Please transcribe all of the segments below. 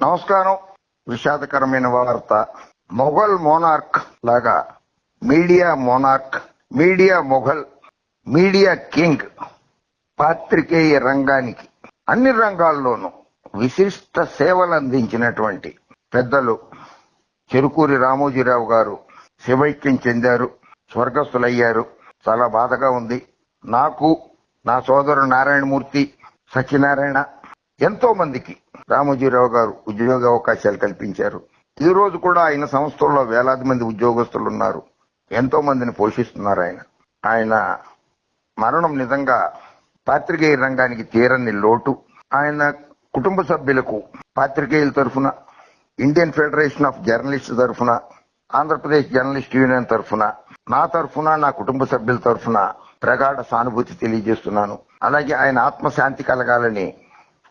నమస్కారం. విషాదకరమైన వార్త. మొఘల్ మోనార్క్ లాగా media monarch media mogul media king పాత్రికేయ రంగానికి అన్ని రంగాల్లోనూ విశిష్ట సేవలు అందించినటువంటి పెద్దలు చెరుకూరి రామోజీరావు గారు శివైక్యం చెందారు స్వర్గస్థులయ్యారు. చాలా బాధగా ఉంది. నాకు నా సోదరుడు నారాయణమూర్తి సత్యనారాయణ ఎంతో మందికి రామోజీరావు గారు ఉద్యోగ అవకాశాలు కల్పించారు. ఈ రోజు కూడా ఆయన సంస్థల్లో వేలాది మంది ఉద్యోగస్తులు ఉన్నారు. ఎంతో మందిని పోషిస్తున్నారు ఆయన. ఆయన మరణం నిజంగా పాత్రికేయ రంగానికి తీరని లోటు. ఆయన కుటుంబ సభ్యులకు పాత్రికేయుల తరఫున ఇండియన్ ఫెడరేషన్ ఆఫ్ జర్నలిస్ట్ తరఫున ఆంధ్రప్రదేశ్ జర్నలిస్ట్ యూనియన్ తరఫున నా తరఫున నా కుటుంబ సభ్యుల తరఫున ప్రగాఢ సానుభూతి తెలియజేస్తున్నాను. అలాగే ఆయన ఆత్మశాంతి కలగాలని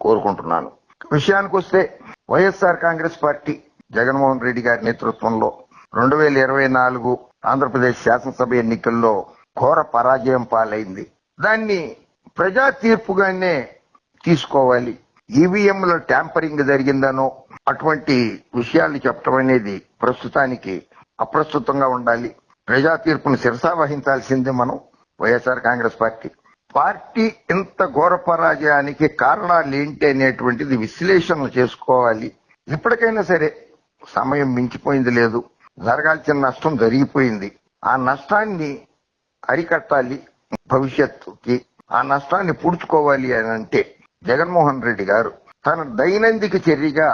కోరుకుంటున్నాను. విషయానికి వస్తే YSR Congress party Jaganmohan Reddy గారి నేతృత్వంలో రెండు వేల ఇరవై నాలుగు ఆంధ్రప్రదేశ్ శాసనసభ ఎన్నికల్లో ఘోర పరాజయం పాలైంది. దాన్ని ప్రజా తీర్పుగానే తీసుకోవాలి. ఈవీఎంల ట్యాంపరింగ్ జరిగిందనో అటువంటి విషయాలు చెప్పడం అనేది ప్రస్తుతానికి అప్రస్తుతంగా ఉండాలి. ప్రజా తీర్పును శిరసా వహించాల్సిందే మనం వైఎస్ఆర్ కాంగ్రెస్ పార్టీ. పార్టీ ఇంత ఘోర పరాజయానికి కారణాలు ఏంటి అనేటువంటిది విశ్లేషణ చేసుకోవాలి. ఎప్పటికైనా సరే సమయం మించిపోయింది లేదు. జరగాల్సిన నష్టం జరిగిపోయింది. ఆ నష్టాన్ని అరికట్టాలి భవిష్యత్తుకి. ఆ నష్టాన్ని పూడ్చుకోవాలి అని అంటే జగన్మోహన్ రెడ్డి గారు తన దైనందిక చర్యగా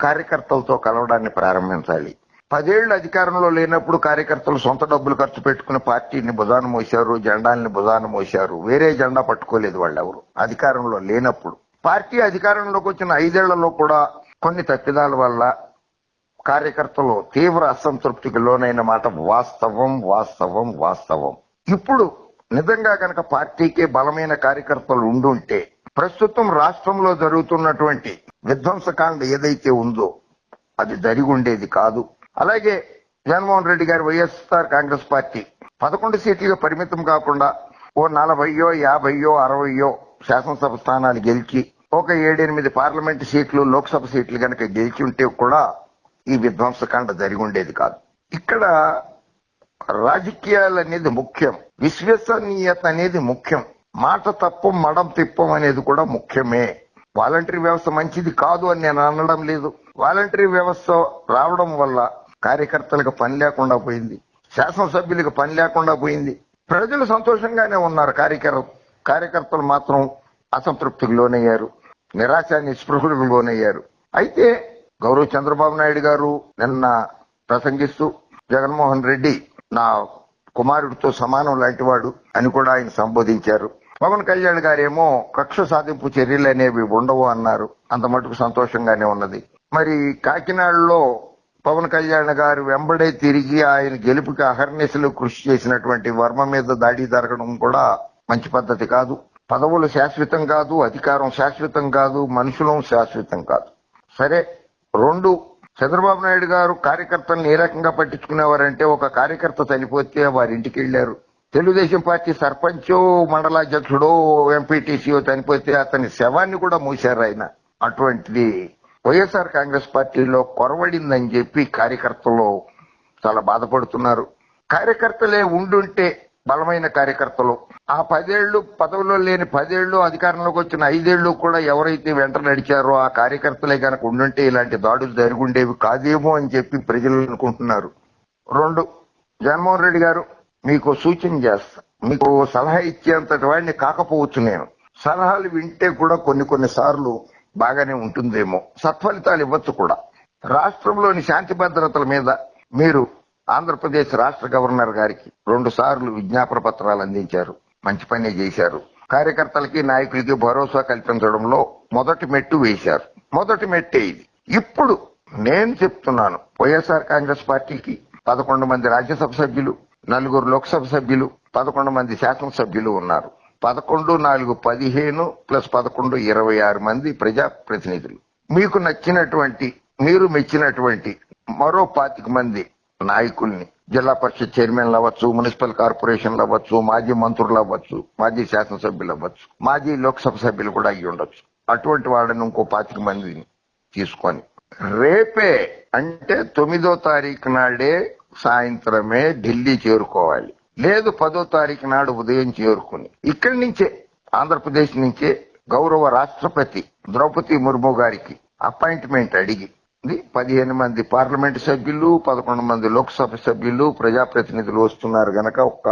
కార్యకర్తలతో కలవడాన్ని ప్రారంభించాలి. పదేళ్ళు అధికారంలో లేనప్పుడు కార్యకర్తలు సొంత డబ్బులు ఖర్చు పెట్టుకుని పార్టీని భుజాన మోశారు జెండాల్ని భుజాన మోశారు. వేరే జెండా పట్టుకోలేదు వాళ్ళెవరు. అధికారంలో లేనప్పుడు. పార్టీ అధికారంలోకి వచ్చిన ఐదేళ్ళలో కూడా కొన్ని తప్పిదాల వల్ల కార్యకర్తలు తీవ్ర అసంతృప్తికి లోనైన మాట వాస్తవం వాస్తవం వాస్తవం. ఇప్పుడు నిజంగా కనుక పార్టీకి బలమైన కార్యకర్తలు ఉండుంటే ప్రస్తుతం రాష్ట్రంలో జరుగుతున్నటువంటి విధ్వంసకాండ ఏదైతే ఉందో అది జరిగి ఉండేది కాదు. అలాగే జగన్మోహన్ రెడ్డి గారి వైఎస్ఆర్ కాంగ్రెస్ పార్టీ. పదకొండు సీట్లుగా పరిమితం కాకుండా ఓ నలభయో యాభైయో అరవయో శాసనసభ స్థానాలు గెలిచి ఒక ఏడెనిమిది పార్లమెంట్ సీట్లు లోక్సభ సీట్లు కనుక గెలిచి ఉంటే కూడా ఈ విధ్వంసకాండ జరిగి ఉండేది కాదు. ఇక్కడ రాజకీయాలు అనేది ముఖ్యం. విశ్వసనీయత అనేది ముఖ్యం. మాట తప్పం మడం తిప్పం అనేది కూడా ముఖ్యమే. వాలంటరీ వ్యవస్థ మంచిది కాదు అని నేను అనడం లేదు. వాలంటరీ వ్యవస్థ రావడం వల్ల కార్యకర్తలకు పని లేకుండా పోయింది. శాసనసభ్యులకు పని లేకుండా పోయింది. ప్రజలు సంతోషంగానే ఉన్నారు. కార్యకర్ కార్యకర్తలు మాత్రం అసంతృప్తికి లోనయ్యారు నిరాశ నిస్పృహులకు లోనయ్యారు. అయితే గౌరవ్ చంద్రబాబు నాయుడు గారు నిన్న ప్రసంగిస్తూ జగన్మోహన్ రెడ్డి నా కుమారుడితో సమానం లాంటి వాడు అని కూడా ఆయన సంబోధించారు. పవన్ కళ్యాణ్ గారేమో కక్ష సాధింపు చర్యలు అనేవి ఉండవు అన్నారు. అంత మటుకు సంతోషంగానే ఉన్నది. మరి కాకినాడలో పవన్ కళ్యాణ్ గారు వెంబడే తిరిగి ఆయన గెలుపుకి అహర్నిశలు కృషి చేసినటువంటి వర్మ మీద దాడి జరగడం కూడా మంచి పద్ధతి కాదు. పదవులు శాశ్వతం కాదు అధికారం శాశ్వతం కాదు మనుషులం శాశ్వతం కాదు. సరే రెండు చంద్రబాబు నాయుడు గారు కార్యకర్తలను ఏ రకంగా పట్టించుకునేవారంటే ఒక కార్యకర్త చనిపోతే వారి ఇంటికి వెళ్ళారు తెలుగుదేశం పార్టీ సర్పంచో మండలాధ్యక్షుడో ఎంపీటీసీఓ చనిపోతే అతని శవాన్ని కూడా మూశారు ఆయన. అటువంటిది వైఎస్ఆర్ కాంగ్రెస్ పార్టీలో కొరవడిందని చెప్పి కార్యకర్తలు చాలా బాధపడుతున్నారు. కార్యకర్తలే ఉండుంటే బలమైన కార్యకర్తలు. ఆ పదేళ్ళు పదవిలో లేని పదేళ్ళు అధికారంలోకి వచ్చిన ఐదేళ్ళు కూడా ఎవరైతే వెంట నడిచారో ఆ కార్యకర్తలే కనుక ఉండుంటే ఇలాంటి దాడులు జరుగుండేవి కాదేమో అని చెప్పి ప్రజలు అనుకుంటున్నారు. రెండు జగన్మోహన్ రెడ్డి గారు మీకు సూచన చేస్తా. మీకు సలహా ఇచ్చేంతటి వాడిని కాకపోవచ్చు నేను. సలహాలు వింటే కూడా కొన్ని కొన్ని సార్లు బాగానే ఉంటుందేమో. సత్ఫలితాలు ఇవ్వచ్చు కూడా. రాష్ట్రంలోని శాంతి భద్రతల మీద మీరు ఆంధ్రప్రదేశ్ రాష్ట్ర గవర్నర్ గారికి రెండు సార్లు విజ్ఞాపన పత్రాలు అందించారు. మంచి పని చేశారు. కార్యకర్తలకి నాయకులకి భరోసా కల్పించడంలో మొదటి మెట్టు వేశారు. మొదటి మెట్టే ఇది. ఇప్పుడు నేను చెప్తున్నాను. వైఎస్ఆర్ కాంగ్రెస్ పార్టీకి పదకొండు మంది రాజ్యసభ సభ్యులు నలుగురు లోక్సభ సభ్యులు పదకొండు మంది శాసనసభ్యులు ఉన్నారు. పదకొండు నాలుగు పదిహేను ప్లస్ పదకొండు ఇరవై ఆరు మంది ప్రజా ప్రతినిధులు మీకు నచ్చినటువంటి మీరు మెచ్చినటువంటి మరో పాతిక మంది నాయకుల్ని జిల్లా పరిషత్ చైర్మన్లు అవ్వచ్చు మున్సిపల్ కార్పొరేషన్లు అవ్వచ్చు మాజీ మంత్రులు అవ్వచ్చు మాజీ శాసనసభ్యులు అవ్వచ్చు మాజీ లోక్సభ సభ్యులు కూడా అయ్యి ఉండొచ్చు. అటువంటి వాళ్ళని ఇంకో పాతిక మందిని తీసుకొని రేపే అంటే తొమ్మిదో తారీఖు నాడే సాయంత్రమే ఢిల్లీ చేరుకోవాలి. లేదు పదో తారీఖు నాడు ఉదయం చేరుకుని. ఇక్కడి నుంచే ఆంధ్రప్రదేశ్ నుంచే గౌరవ రాష్ట్రపతి ద్రౌపది ముర్ము గారికి అపాయింట్మెంట్ అడిగి పదిహేను మంది పార్లమెంట్ సభ్యులు పదకొండు మంది లోక్సభ సభ్యులు ప్రజాప్రతినిధులు వస్తున్నారు గనక ఒక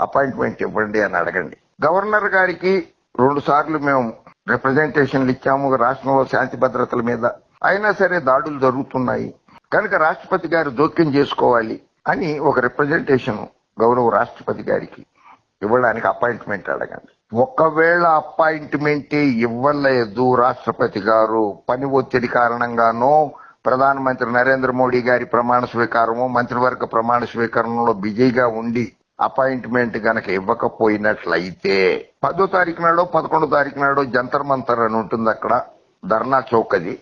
అపాయింట్మెంట్ ఇవ్వండి అని అడగండి. గవర్నర్ గారికి రెండు సార్లు మేము రిప్రజెంటేషన్లు ఇచ్చాము రాష్ట్రంలో శాంతి భద్రతల మీద. అయినా సరే దాడులు జరుగుతున్నాయి. కనుక రాష్ట్రపతి గారు జోక్యం చేసుకోవాలి అని ఒక రిప్రజెంటేషన్ గౌరవ రాష్ట్రపతి గారికి ఇవ్వడానికి అపాయింట్మెంట్ అడగండి. ఒకవేళ అపాయింట్మెంట్ ఇవ్వలేదు రాష్ట్రపతి గారు పని ఒత్తిడి కారణంగానో ప్రధానమంత్రి నరేంద్ర మోడీ గారి ప్రమాణ స్వీకారము మంత్రివర్గ ప్రమాణ స్వీకరణలో బిజీగా ఉండి అపాయింట్మెంట్ గనక ఇవ్వకపోయినట్లయితే పదో తారీఖు నాడో పదకొండో తారీఖు నాడో జంతర్ మంతర్ అని ఉంటుంది అక్కడ. ధర్నా చౌక్ అది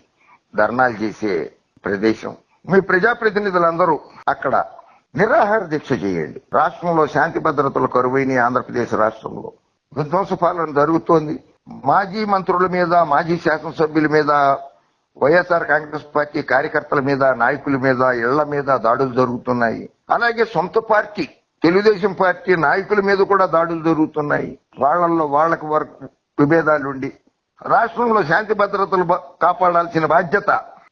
ధర్నాలు చేసే ప్రదేశం. మీ ప్రజాప్రతినిధులందరూ అక్కడ నిరాహార దీక్ష చేయండి. రాష్ట్రంలో శాంతి భద్రతలు కరువైన ఆంధ్రప్రదేశ్ రాష్ట్రంలో. విధ్వంస పాలన జరుగుతోంది. మాజీ మంత్రుల మీద మాజీ శాసనసభ్యుల మీద వైఎస్ఆర్ కాంగ్రెస్ పార్టీ కార్యకర్తల మీద నాయకుల మీద ఇళ్ళ మీద దాడులు జరుగుతున్నాయి. అలాగే సొంత పార్టీ తెలుగుదేశం పార్టీ నాయకుల మీద కూడా దాడులు జరుగుతున్నాయి. వాళ్ళల్లో వాళ్ళకు వరకు విభేదాలుండి. రాష్ట్రంలో శాంతి భద్రతలు కాపాడాల్సిన బాధ్యత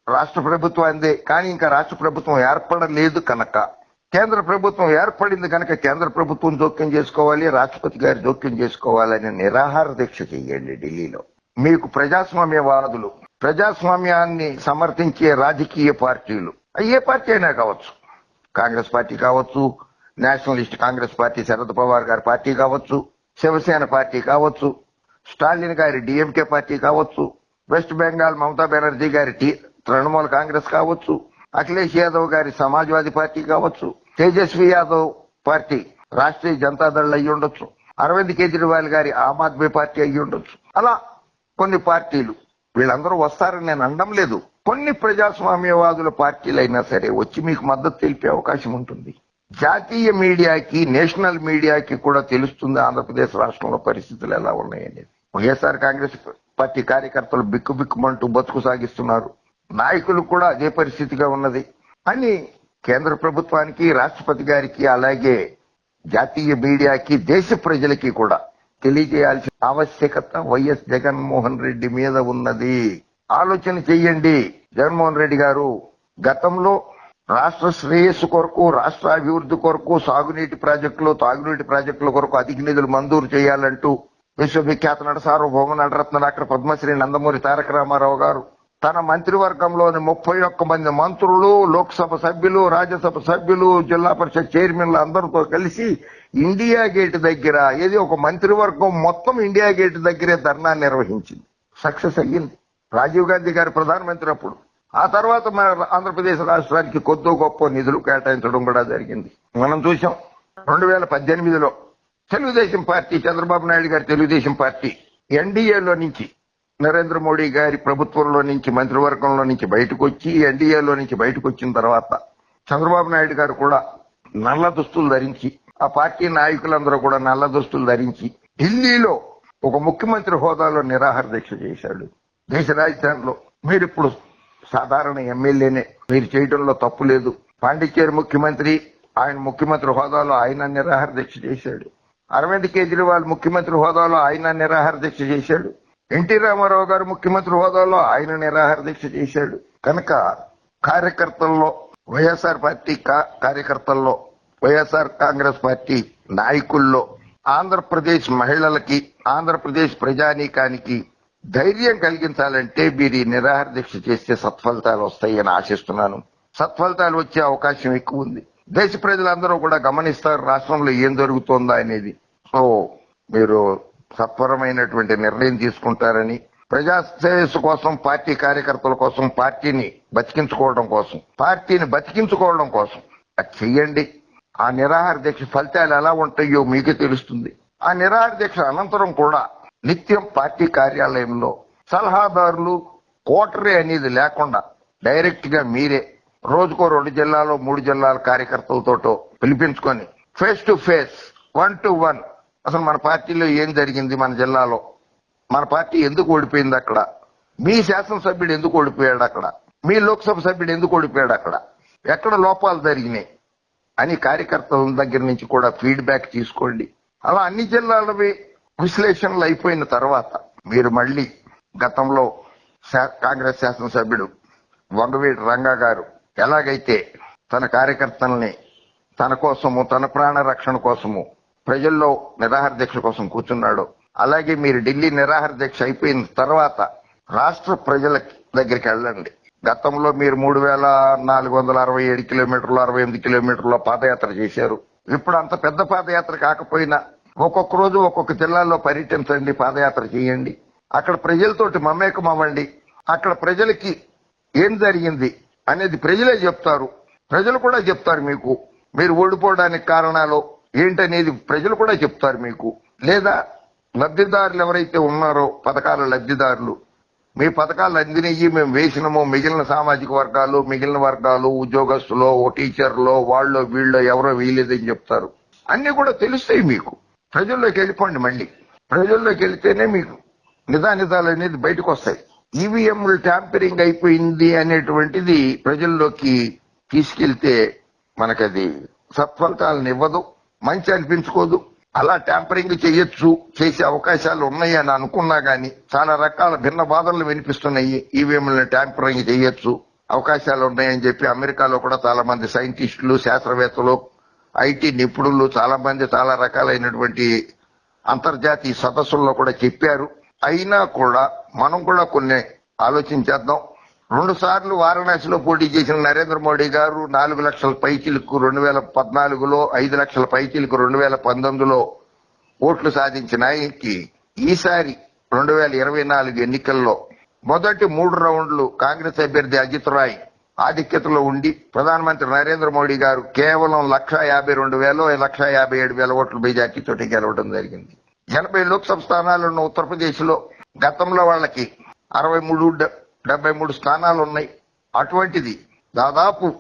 రాష్ట్ర ప్రభుత్వాందే కానీ ఇంకా రాష్ట్ర ప్రభుత్వం ఏర్పడలేదు కనుక. కేంద్ర ప్రభుత్వం ఏర్పడింది కనుక కేంద్ర ప్రభుత్వం జోక్యం చేసుకోవాలి రాష్ట్రపతి గారు జోక్యం చేసుకోవాలని నిరాహార దీక్ష చేయండి ఢిల్లీలో. మీకు ప్రజాస్వామ్యవాదులు ప్రజాస్వామ్యాన్ని సమర్థించే రాజకీయ పార్టీలు. ఏ పార్టీ అయినా కావచ్చు. కాంగ్రెస్ పార్టీ కావచ్చు nationalist Congress party Sharad Pawar గారి పార్టీ కావచ్చు శివసేన పార్టీ కావచ్చు స్టాలిన్ గారి డిఎంకే పార్టీ కావచ్చు వెస్ట్ బెంగాల్ మమతా బెనర్జీ గారి టీ తృణమూల్ కాంగ్రెస్ కావచ్చు అఖిలేష్ యాదవ్ గారి సమాజ్వాదీ పార్టీ కావచ్చు తేజస్వి యాదవ్ పార్టీ రాష్ట్రీయ జనతాదళ్ అయ్యి ఉండొచ్చు అరవింద్ కేజ్రీవాల్ గారి ఆమ్ ఆద్మీ పార్టీ అయ్యి ఉండొచ్చు. అలా కొన్ని పార్టీలు వీళ్ళందరూ వస్తారని నేను అనడం లేదు. కొన్ని ప్రజాస్వామ్యవాదుల పార్టీలు అయినా సరే వచ్చి మీకు మద్దతు తెలిపే అవకాశం ఉంటుంది. జాతీయ మీడియాకి నేషనల్ మీడియాకి కూడా తెలుస్తుంది ఆంధ్రప్రదేశ్ రాష్ట్రంలో పరిస్థితులు ఎలా ఉన్నాయనేది. వైఎస్ఆర్ కాంగ్రెస్ పార్టీ కార్యకర్తలు బిక్కు బిక్కుమంటూ బతుకు సాగిస్తున్నారు. నాయకులు కూడా అదే పరిస్థితిగా ఉన్నది. అని కేంద్ర ప్రభుత్వానికి రాష్ట్రపతి గారికి అలాగే జాతీయ మీడియాకి దేశ ప్రజలకి కూడా తెలియజేయాల్సిన ఆవశ్యకత వైఎస్ జగన్మోహన్ రెడ్డి మీద ఉన్నది. ఆలోచన చెయ్యండి జగన్మోహన్ రెడ్డి గారు గతంలో రాష్ట్ర శ్రేయస్సు కొరకు రాష్ట్ర అభివృద్ధి కొరకు సాగునీటి ప్రాజెక్టులు తాగునీటి ప్రాజెక్టుల కొరకు అధిక నిధులు మంజూరు చేయాలంటూ విశ్వవిఖ్యాత నట సార్వభౌమ నటరత్న డాక్టర్ పద్మశ్రీ నందమూరి తారక రామారావు గారు తన మంత్రివర్గంలోని ముప్పై ఒక్క మంది మంత్రులు లోక్సభ సభ్యులు రాజ్యసభ సభ్యులు జిల్లా పరిషత్ చైర్మన్లు అందరితో కలిసి ఇండియా గేట్ దగ్గర ఏది ఒక మంత్రివర్గం మొత్తం ఇండియా గేట్ దగ్గరే ధర్నా నిర్వహించింది. సక్సెస్ అయ్యింది. రాజీవ్ గాంధీ గారు ప్రధానమంత్రి అప్పుడు. ఆ తర్వాత మన ఆంధ్రప్రదేశ్ రాష్ట్రానికి కొద్దో గొప్ప నిధులు కేటాయించడం కూడా జరిగింది. మనం చూసాం రెండు వేల పద్దెనిమిదిలో తెలుగుదేశం పార్టీ చంద్రబాబు నాయుడు గారి తెలుగుదేశం పార్టీ ఎన్డీఏలో నుంచి నరేంద్ర మోడీ గారి ప్రభుత్వంలో నుంచి మంత్రివర్గంలో నుంచి బయటకు వచ్చి ఎన్డీఏలో నుంచి బయటకు వచ్చిన తర్వాత చంద్రబాబు నాయుడు గారు కూడా నల్ల దుస్తులు ధరించి ఆ పార్టీ నాయకులందరూ కూడా నల్ల దుస్తులు ధరించి ఢిల్లీలో ఒక ముఖ్యమంత్రి హోదాలో నిరాహార దీక్ష చేశాడు. దేశ రాజధానిలో మీరు ఇప్పుడు సాధారణ ఎమ్మెల్యేనే మీరు చేయడంలో తప్పు లేదు. పాండిచ్చేరి ముఖ్యమంత్రి ఆయన ముఖ్యమంత్రి హోదాలో ఆయన నిరాహార దీక్ష చేశాడు. అరవింద్ కేజ్రీవాల్ ముఖ్యమంత్రి హోదాలో ఆయన నిరాహార దీక్ష చేశాడు. ఎన్టీ రామారావు గారు ముఖ్యమంత్రి హోదాలో ఆయన నిరాహార దీక్ష చేశాడు. కనుక కార్యకర్తల్లో వైఎస్ఆర్ పార్టీ కా- కార్యకర్తల్లో వైఎస్ఆర్ కాంగ్రెస్ పార్టీ నాయకుల్లో ఆంధ్రప్రదేశ్ మహిళలకి ఆంధ్రప్రదేశ్ ప్రజానీకానికి ధైర్యం కలిగించాలంటే మీరు ఈ నిరాహార దీక్ష చేస్తే సత్ఫలితాలు వస్తాయని ఆశిస్తున్నాను. సత్ఫలితాలు వచ్చే అవకాశం ఎక్కువ ఉంది. దేశ ప్రజలందరూ కూడా గమనిస్తారు రాష్ట్రంలో ఏం జరుగుతోందా అనేది. సో మీరు సత్వరమైనటువంటి నిర్ణయం తీసుకుంటారని ప్రజా శ్రేయస్సు కోసం పార్టీ కార్యకర్తల కోసం పార్టీని బతికించుకోవడం కోసం పార్టీని బతికించుకోవడం కోసం. అది చెయ్యండి. ఆ నిరాహార దీక్ష ఫలితాలు ఎలా ఉంటాయో మీకే తెలుస్తుంది. ఆ నిరాహార దీక్ష అనంతరం కూడా నిత్యం పార్టీ కార్యాలయంలో సలహాదారులు కోటరీ అనేది లేకుండా డైరెక్ట్గా మీరే రోజుకో రెండు జిల్లాలో మూడు జిల్లాల కార్యకర్తలతోటో పిలిపించుకొని face to face one to one అసలు మన పార్టీలో ఏం జరిగింది మన జిల్లాలో? మన పార్టీ ఎందుకు ఓడిపోయింది అక్కడ? మీ శాసనసభ్యుడు ఎందుకు ఓడిపోయాడు అక్కడ? మీ లోక్సభ సభ్యుడు ఎందుకు ఓడిపోయాడు అక్కడ? ఎక్కడ లోపాలు జరిగినాయి? అని కార్యకర్తల దగ్గర నుంచి కూడా ఫీడ్బ్యాక్ తీసుకోండి. అలా అన్ని జిల్లాలవి విశ్లేషణలు అయిపోయిన తర్వాత మీరు మళ్ళీ గతంలో శా- కాంగ్రెస్ శాసనసభ్యుడు వంగవీటి రంగా గారు ఎలాగైతే తన కార్యకర్తల్ని తన కోసము తన ప్రాణ రక్షణ కోసము ప్రజల్లో నిరాహార దీక్ష కోసం కూర్చున్నాడు. అలాగే మీరు ఢిల్లీ నిరాహార దీక్ష అయిపోయిన తర్వాత రాష్ట్ర ప్రజల దగ్గరికి వెళ్ళండి. గతంలో మీరు మూడు వేల నాలుగు వందల అరవై ఏడు కిలోమీటర్లు అరవై ఎనిమిది కిలోమీటర్ల పాదయాత్ర చేశారు. ఇప్పుడు అంత పెద్ద పాదయాత్ర కాకపోయినా ఒక్కొక్క రోజు ఒక్కొక్క జిల్లాలో పర్యటించండి పాదయాత్ర చేయండి. అక్కడ ప్రజలతోటి మమేకం అవ్వండి. అక్కడ ప్రజలకి ఏం జరిగింది అనేది ప్రజలే చెప్తారు. ప్రజలు కూడా చెప్తారు మీకు. మీరు ఓడిపోవడానికి కారణాలు ఏంటనేది ప్రజలు కూడా చెప్తారు మీకు. లేదా లబ్ధిదారులు ఎవరైతే ఉన్నారో పథకాల లబ్ధిదారులు మీ పథకాలు అందినయ్యి మేము వేసినామో మిగిలిన సామాజిక వర్గాలు మిగిలిన వర్గాలు ఉద్యోగస్తులు ఓ టీచర్లో వాళ్ళు వీళ్ళు ఎవరో వీలేదని చెప్తారు. అన్ని కూడా తెలుస్తాయి మీకు. ప్రజల్లోకి వెళ్ళిపోండి మళ్ళీ. ప్రజల్లోకి వెళ్తేనే మీకు నిదానిదాలు అనేది బయటకు వస్తాయి. ఈవీఎంలు ట్యాంపరింగ్ అయిపోయింది అనేటువంటిది ప్రజల్లోకి తీసుకెళ్తే మనకది సత్ఫలితాలను ఇవ్వదు. మంచి అనిపించుకోదు. అలా ట్యాంపరింగ్ చేయొచ్చు చేసే అవకాశాలు ఉన్నాయి అని అనుకున్నా గాని చాలా రకాల భిన్న వాదనలు వినిపిస్తున్నాయి. ఈవీఎంలను ట్యాంపరింగ్ చేయొచ్చు. అవకాశాలు ఉన్నాయని చెప్పి అమెరికాలో కూడా చాలా మంది సైంటిస్టులు శాస్త్రవేత్తలు ఐటీ నిపుణులు చాలా మంది చాలా రకాలైనటువంటి అంతర్జాతీయ సదస్సుల్లో కూడా చెప్పారు. అయినా కూడా మనం కూడా కొన్ని ఆలోచించేద్దాం. రెండు సార్లు వారణాసిలో పోటీ చేసిన నరేంద్ర మోడీ గారు నాలుగు లక్షల పైచిలకు రెండు వేల పద్నాలుగులో ఐదు లక్షల పైచిలకు రెండు వేల పంతొమ్మిదిలో ఓట్లు సాధించిన ఆయనకి ఈసారి రెండు వేల ఇరవై నాలుగు ఎన్నికల్లో మొదటి మూడు రౌండ్లు కాంగ్రెస్ అభ్యర్థి అజిత్ రాయ్ ఆధిక్యతలో ఉండి ప్రధానమంత్రి నరేంద్ర మోడీ గారు కేవలం లక్ష యాభై రెండు వేలు లక్ష యాభై ఏడు వేల ఓట్లు మెజార్టీతోటి గెలవడం జరిగింది. ఎనభై లోక్సభ స్థానాలు ఉన్న ఉత్తరప్రదేశ్లో గతంలో వాళ్ళకి అరవై మూడు డెబ్బై మూడు స్థానాలు ఉన్నాయి అటువంటిది దాదాపు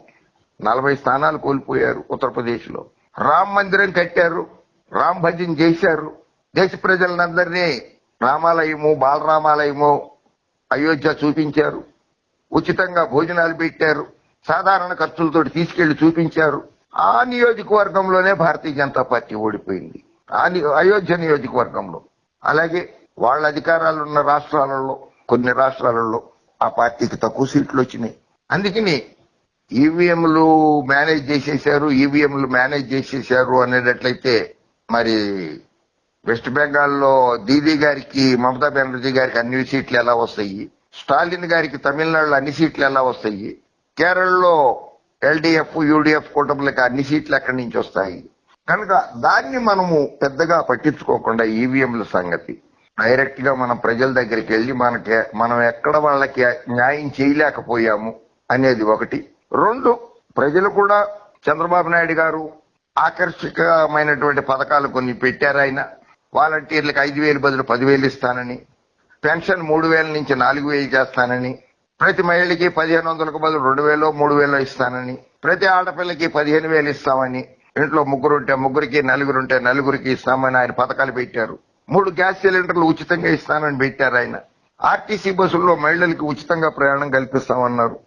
నలభై స్థానాలు కోల్పోయారు ఉత్తరప్రదేశ్లో రామ్ మందిరం కట్టారు రామ్ భజన్ చేశారు. దేశ ప్రజలందరినీ రామాలయము బాలరామాలయము అయోధ్య చూపించారు. ఉచితంగా భోజనాలు పెట్టారు. సాధారణ ఖర్చులతో తీసుకెళ్ళి చూపించారు. ఆ నియోజకవర్గంలోనే భారతీయ జనతా పార్టీ ఓడిపోయింది. ఆ ని- అయోధ్య నియోజకవర్గంలో. అలాగే వాళ్ళ అధికారాలు ఉన్న రాష్ట్రాలలో కొన్ని రాష్ట్రాలలో ఆ పార్టీకి తక్కువ సీట్లు వచ్చినాయి. అందుకని ఈవీఎంలు మేనేజ్ చేసేశారు ఈవీఎంలు మేనేజ్ చేసేశారు అనేటట్లయితే మరి వెస్ట్ బెంగాల్లో దీదీ గారికి మమతా బెనర్జీ గారికి అన్ని సీట్లు ఎలా వస్తాయి? స్టాలిన్ గారికి తమిళనాడులో అన్ని సీట్లు ఎలా వస్తాయి? కేరళలో ఎల్డీఎఫ్ యూడీఎఫ్ కూటమిలకు అన్ని సీట్లు ఎక్కడి నుంచి వస్తాయి? కనుక దాన్ని మనము పెద్దగా పట్టించుకోకుండా ఈవీఎంల సంగతి. డైరెక్ట్గా మన ప్రజల దగ్గరికి వెళ్ళి మనకి మనం ఎక్కడ వాళ్ళకి న్యాయం చేయలేకపోయాము అనేది ఒకటి. రెండు ప్రజలు కూడా చంద్రబాబు నాయుడు గారు ఆకర్షకమైనటువంటి పథకాలు కొన్ని పెట్టారు ఆయన. వాలంటీర్లకు ఐదు వేలు బదులు పదివేలు ఇస్తానని పెన్షన్ మూడు వేల నుంచి నాలుగు వేలు చేస్తానని ప్రతి మహిళకి పదిహేను వందలకు బదులు రెండు వేలు మూడు వేలు ఇస్తానని ప్రతి ఆడపిల్లకి పదిహేను వేలు ఇస్తామని ఇంట్లో ముగ్గురు ఉంటే ముగ్గురికి నలుగురు ఉంటే నలుగురికి ఇస్తామని ఆయన పథకాలు పెట్టారు. మూడు గ్యాస్ సిలిండర్లు ఉచితంగా ఇస్తానని పెట్టారు ఆయన. ఆర్టీసీ బస్సుల్లో మహిళలకు ఉచితంగా ప్రయాణం కల్పిస్తామన్నారు.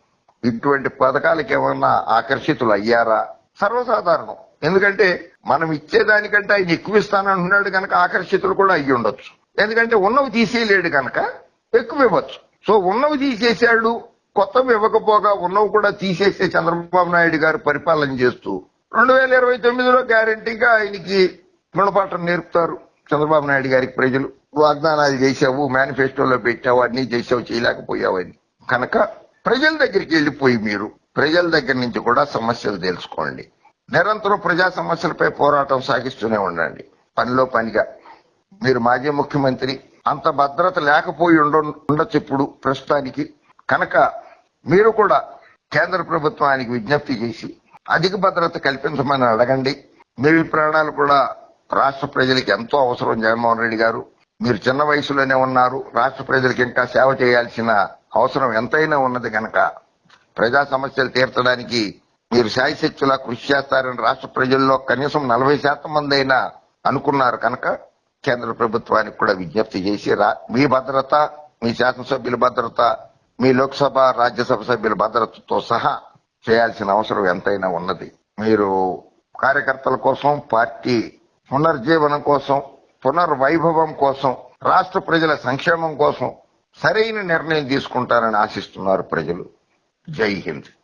ఇటువంటి పథకాలకు ఏమన్నా ఆకర్షితులు అయ్యారా? సర్వసాధారణం. ఎందుకంటే మనం ఇచ్చేదానికంటే ఆయన ఎక్కువ ఇస్తానంటున్నాడు కనుక ఆకర్షితులు కూడా అయ్యి ఉండొచ్చు. ఎందుకంటే ఉన్నవి తీసేయలేడు కనుక ఎక్కువ ఇవ్వచ్చు. సో ఉన్నవి తీసేశాడు కొత్తవి ఇవ్వకపోగా ఉన్నవి కూడా తీసేసే చంద్రబాబు నాయుడు గారు పరిపాలన చేస్తూ రెండు వేల ఇరవై తొమ్మిదిలో గ్యారంటీగా ఆయనకి గుణపాఠం నేర్పుతారు. చంద్రబాబు నాయుడు గారికి ప్రజలు వాగ్దానాలు చేసావు మేనిఫెస్టోలో పెట్టావు అన్ని చేసావు చేయలేకపోయావని కనుక ప్రజల దగ్గరికి వెళ్ళిపోయి మీరు ప్రజల దగ్గర నుంచి కూడా సమస్యలు తెలుసుకోండి. నిరంతరం ప్రజా సమస్యలపై పోరాటం సాగిస్తూనే ఉండండి. పనిలో పనిగా. మీరు మాజీ ముఖ్యమంత్రి అంత భద్రత లేకపోయి ఉండ ఉండొచ్చు ఇప్పుడు ప్రస్తుతానికి. కనుక మీరు కూడా కేంద్ర ప్రభుత్వానికి విజ్ఞప్తి చేసి అధిక భద్రత కల్పించమని అడగండి. మీ ప్రాణాలు కూడా రాష్ట్ర ప్రజలకి ఎంతో అవసరం జగన్మోహన్ రెడ్డి గారు. మీరు చిన్న వయసులోనే ఉన్నారు. రాష్ట్ర ప్రజలకు ఇంకా సేవ చేయాల్సిన అవసరం ఎంతైనా ఉన్నది కనుక ప్రజా సమస్యలు తీర్చడానికి మీరు శాయశక్తులా కృషి చేస్తారని రాష్ట్ర ప్రజల్లో కనీసం నలభై శాతం మంది అయినా అనుకున్నారు కనుక కేంద్ర ప్రభుత్వానికి కూడా విజ్ఞప్తి చేసి రా- మీ భద్రత మీ శాసనసభ్యుల భద్రత మీ లోక్సభ రాజ్యసభ సభ్యుల భద్రతతో సహా చేయాల్సిన అవసరం ఎంతైనా ఉన్నది. మీరు కార్యకర్తల కోసం పార్టీ పునర్జీవనం కోసం పునర్వైభవం కోసం రాష్ట్ర ప్రజల సంక్షేమం కోసం సరైన నిర్ణయం తీసుకుంటారని ఆశిస్తున్నారు ప్రజలు. జై హింద్.